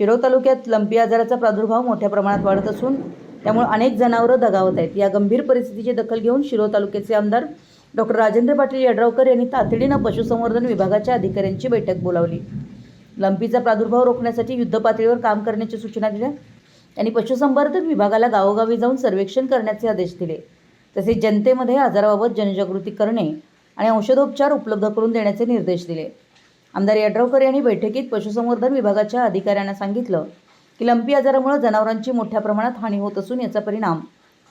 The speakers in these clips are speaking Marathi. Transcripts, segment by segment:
शिरोळ तालुक्यात लंपी आजाराचा प्रादुर्भाव मोठ्या प्रमाणात वाढत असून त्यामुळे अनेक जनावरं दगावत आहेत. या गंभीर परिस्थितीची दखल घेऊन शिरोळ तालुक्याचे आमदार डॉक्टर राजेंद्र पाटील यड्रावकर यांनी तातडीनं पशुसंवर्धन विभागाच्या अधिकाऱ्यांची बैठक बोलावली. लंपीचा प्रादुर्भाव रोखण्यासाठी युद्धपातळीवर काम करण्याची सूचना दिल्या. त्यांनी पशुसंवर्धन विभागाला गावोगावी जाऊन सर्वेक्षण करण्याचे आदेश दिले. तसेच जनतेमध्ये आजाराबाबत जनजागृती करणे आणि औषधोपचार उपलब्ध करून देण्याचे निर्देश दिले. आमदार यड्रावकर यांनी बैठकीत पशुसंवर्धन विभागाच्या अधिकाऱ्यांना सांगितलं की लंपी आजारामुळे जनावरांची मोठ्या प्रमाणात हानी होत असून याचा परिणाम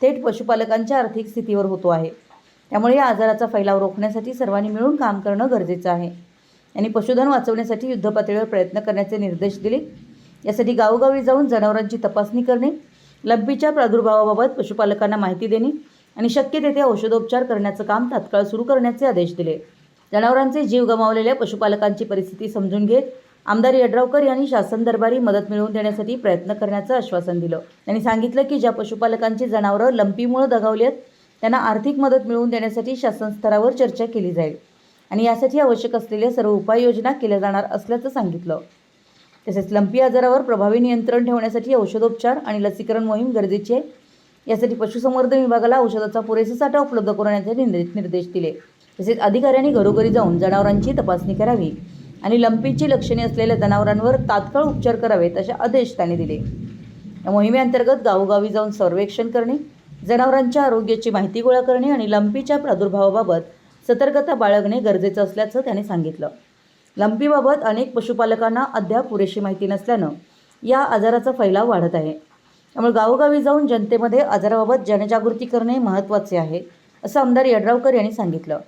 थेट पशुपालकांच्या आर्थिक स्थितीवर होतो आहे. त्यामुळे या आजाराचा फैलाव रोखण्यासाठी सर्वांनी मिळून काम करणं गरजेचं आहे. यांनी पशुधन वाचवण्यासाठी युद्धपातळीवर प्रयत्न करण्याचे निर्देश दिले. यासाठी गावोगावी जाऊन जनावरांची तपासणी करणे लंपीच्या प्रादुर्भावाबाबत पशुपालकांना माहिती देणे आणि शक्य तेथे औषधोपचार करण्याचं काम तात्काळ सुरू करण्याचे आदेश दिले. जनावरांचे जीव गमावलेल्या पशुपालकांची परिस्थिती समजून घेत आमदार यड्रावकर यांनी शासन दरबारी मदत मिळवून देण्यासाठी प्रयत्न करण्याचं आश्वासन दिलं. त्यांनी सांगितलं की ज्या पशुपालकांची जनावरं लंपीमुळे दगावली आहेत त्यांना आर्थिक मदत मिळवून देण्यासाठी शासन स्तरावर चर्चा केली जाईल आणि यासाठी आवश्यक असलेल्या सर्व उपाययोजना केल्या जाणार असल्याचं सांगितलं. तसेच लंपी आजारावर प्रभावी नियंत्रण ठेवण्यासाठी औषधोपचार आणि लसीकरण मोहीम गरजेची आहे. यासाठी पशुसंवर्धन विभागाला औषधाचा पुरेसा साठा उपलब्ध करण्याचे निर्देश निर्देश दिले. तसेच अधिकाऱ्यांनी घरोघरी जाऊन जनावरांची तपासणी करावी आणि लंपीची लक्षणे असलेल्या जनावरांवर तात्काळ उपचार करावेत असे आदेश त्यांनी दिले. या मोहिमेअंतर्गत गावोगावी जाऊन सर्वेक्षण करणे जनावरांच्या आरोग्याची माहिती गोळा करणे आणि लंपीच्या प्रादुर्भावाबाबत सतर्कता बाळगणे गरजेचं असल्याचं त्यांनी सांगितलं. लंपीबाबत अनेक पशुपालकांना अद्याप पुरेशी माहिती नसल्यानं या आजाराचा फैलाव वाढत आहे. त्यामुळे गावोगावी जाऊन जनतेमध्ये आजाराबाबत जनजागृती करणे महत्त्वाचे आहे असं आमदार यड्रावकर यांनी सांगितलं.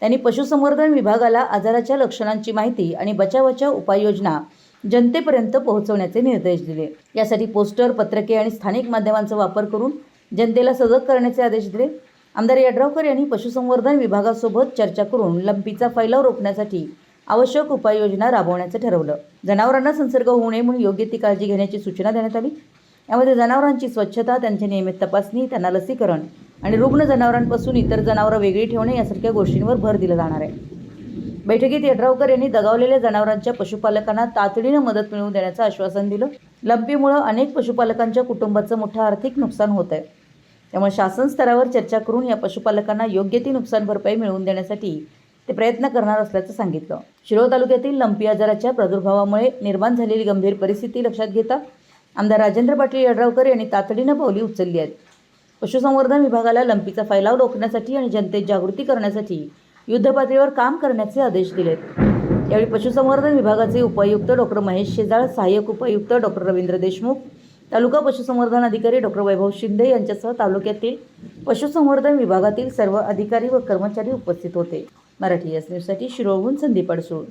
त्यांनी पशुसंवर्धन विभागाला आजाराच्या लक्षणांची माहिती आणि बचावाच्या उपाययोजना जनतेपर्यंत पोहोचवण्याचे निर्देश दिले. यासाठी पोस्टर पत्रके आणि स्थानिक माध्यमांचा वापर करून जनतेला सजग करण्याचे आदेश दिले. आमदार यड्रावकर यांनी पशुसंवर्धन विभागासोबत चर्चा करून लंपीचा फैलाव रोखण्यासाठी आवश्यक उपाययोजना राबवण्याचं ठरवलं. जनावरांना संसर्ग होऊ नये म्हणून योग्य ती काळजी घेण्याची सूचना देण्यात आली. यामध्ये जनावरांची स्वच्छता त्यांची नियमित तपासणी त्यांना लसीकरण आणि रुग्ण जनावरांपासून इतर जनावरं वेगळी ठेवणे यासारख्या गोष्टींवर भर दिला जाणार आहे. बैठकीत यड्रावकर यांनी दगावलेल्या जनावरांच्या पशुपालकांना तातडीनं मदत मिळवून देण्याचं आश्वासन दिलं. लंपीमुळं अनेक पशुपालकांच्या कुटुंबाचं मोठं आर्थिक नुकसान होत आहे. त्यामुळे शासन स्तरावर चर्चा करून या पशुपालकांना योग्य ती नुकसान भरपाई मिळवून देण्यासाठी ते प्रयत्न करणार असल्याचं सांगितलं. शिरोळ तालुक्यातील लंपी आजाराच्या प्रादुर्भावामुळे निर्माण झालेली गंभीर परिस्थिती लक्षात घेता आमदार राजेंद्र पाटील यड्रावकर यांनी तातडीनं पावली उचलली आहेत. पशुसंवर्धन विभागाला लंपीचा फैलाव रोखण्यासाठी आणि जनतेत जागृती करण्यासाठी युद्धपातळीवर काम करण्याचे आदेश दिलेत. यावेळी पशुसंवर्धन विभागाचे उपायुक्त डॉक्टर महेश शेजाळ सहाय्यक उपायुक्त डॉक्टर रवींद्र देशमुख तालुका पशुसंवर्धन अधिकारी डॉक्टर वैभव शिंदे यांच्यासह तालुक्यातील पशुसंवर्धन विभागातील सर्व अधिकारी व कर्मचारी उपस्थित होते. मराठी एस न्यूजसाठी शिरोळहून संदीप अडसूळ.